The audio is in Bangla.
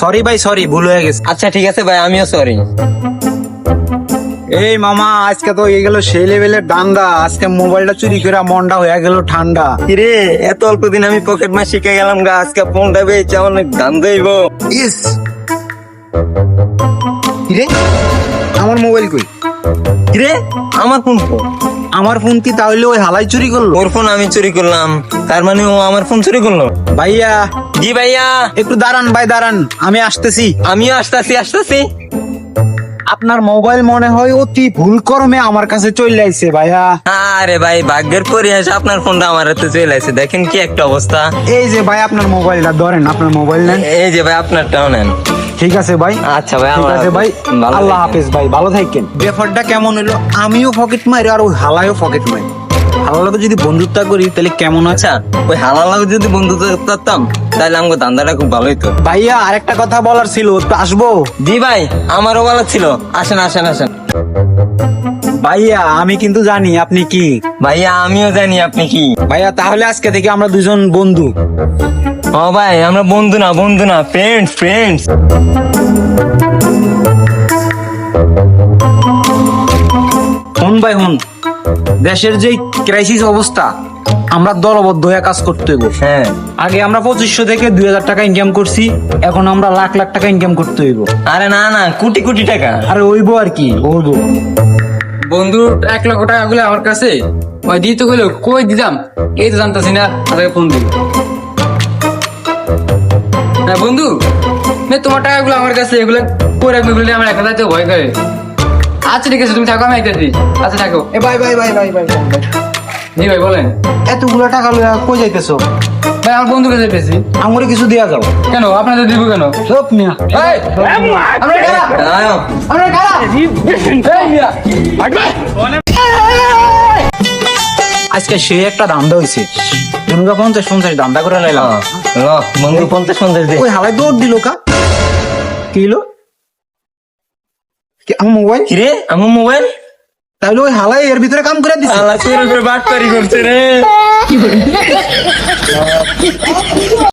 সরি ভাই সরি ভুল হয়ে গেছে। আচ্ছা ঠিক আছে ভাই আমিও সরি এই মামা আজকে তো এই গেল সেই লেভেলের দাঙ্গা। আজকে মোবাইলটা চুরি করে মনটা হয়ে গেল ঠান্ডা। কিরে এত অল্প দিন আমি পকেট মার শিখে গেলাম গা আজকে ফোনটা পেয়েছে অনেক দাম দেব ইস! কিরে? আমার মোবাইল কই? কিরে আমার ফোন। আমার ফোন কি তাহলে ওই হালাই চুরি করল? ওর ফোন আমি চুরি করলাম। তার মানে ও আমার ফোন চুরি করল? ভাইয়া। জি ভাইয়া। একটু দাঁড়ান ভাই দাঁড়ান। আমি আসতেছি। আমিও আসতেছি আসতেছি। আপনার মোবাইল মনে হয় অতি ভুল কর্মে আমার কাছে চলে আইছে ভাইয়া। আরে ভাই ভাগ্যের পরিহাস আপনার ফোনটা আমার হাতে চলে আসে দেখেন কি একটা অবস্থা। এই যে ভাই আপনার মোবাইলটা ধরেন আপনার মোবাইল নেন। এই যে ভাই আপনারটাও নেন। ঠিক আছে ভাই? আচ্ছা ভাই ঠিক আছে ভাই? ভালো আল্লাহ। হাফেজ ভাই ভালো থাকেন। ব্যাপারটা কেমন হলো? আমিও পকেট মারি আর ওই হালাইও পকেট মারি। হালালাকে যদি বন্ধুত্ব করি তাহলে কেমন আছে? ওই হালালাও যদি বন্ধুত্ব করতাম তাহলে আমাকে ধান্দাটা খুব ভালোই তো ভাইয়া আরেকটা কথা বলার ছিল একটু আসব? জি ভাই আমারও বলার ছিল। আসেন আসেন আসেন। ভাইয়া আমি কিন্তু জানি আপনি কি? ভাইয়া আমিও জানি আপনি কি। ভাইয়া তাহলে আজকে থেকে আমরা দুজন বন্ধু। ও ভাই আমরা বন্ধু না বন্ধু না ফ্রেন্ডস ফ্রেন্ডস হন ভাই হন। দেশের যে ক্রাইসিস অবস্থা আমরা দলবদ্ধ হয়ে কাজ করতে হইব। হ্যাঁ। আগে আমরা পঁচিশশো থেকে দুই হাজার টাকা ইনকাম করছি এখন আমরা লাখ লাখ টাকা ইনকাম করতে হইব। আরে না না কোটি কোটি টাকা। আরে হইব আর কি হইব। বন্ধুর এক লক্ষ টাকা গুলো আমার কাছে ওই দিতে গেলো কই দিতাম? এই তো জানতাছি না তাদেরকে ফোন দিই হ্যাঁ বন্ধু তোমার টাকাগুলো আমার কাছে এগুলো করে রাখবে বলে আমার একা যাইতে ভয় করে। আচ্ছা ঠিক আছে তুমি থাকো আমি আইতেছি আচ্ছা থাকো। এ ভাই ভাই ভাই ভাই ভাই ভাই, ভাই। জি ভাই বলেন। এতগুলো টাকা লইয়া কই যাইতেছো? ভাই আমার বন্ধুকে যাইতেছি আমারে কিছু দেয়া যাও। কেন? আপনাদের দিব কেন? সব মিয়া এই, আমরা কারা? আমরা কারা? এই মিয়া। আজকে সে একটা ধান্দা হইছে। জনগা পঞ্চাশ পঞ্চাশ দান্দা করে লাইলাম। ল, বন্ধু পঞ্চাশ পঞ্চাশ দে। ওই হালাই দৌড় দিল কা। কি হলো? আমার মোবাইল? কিরে আমার মোবাইল? তাহলে ওই হালাই এর ভিতরে কাম করে দিছে। হালাই চুরি করে বাটপারি করছে রে।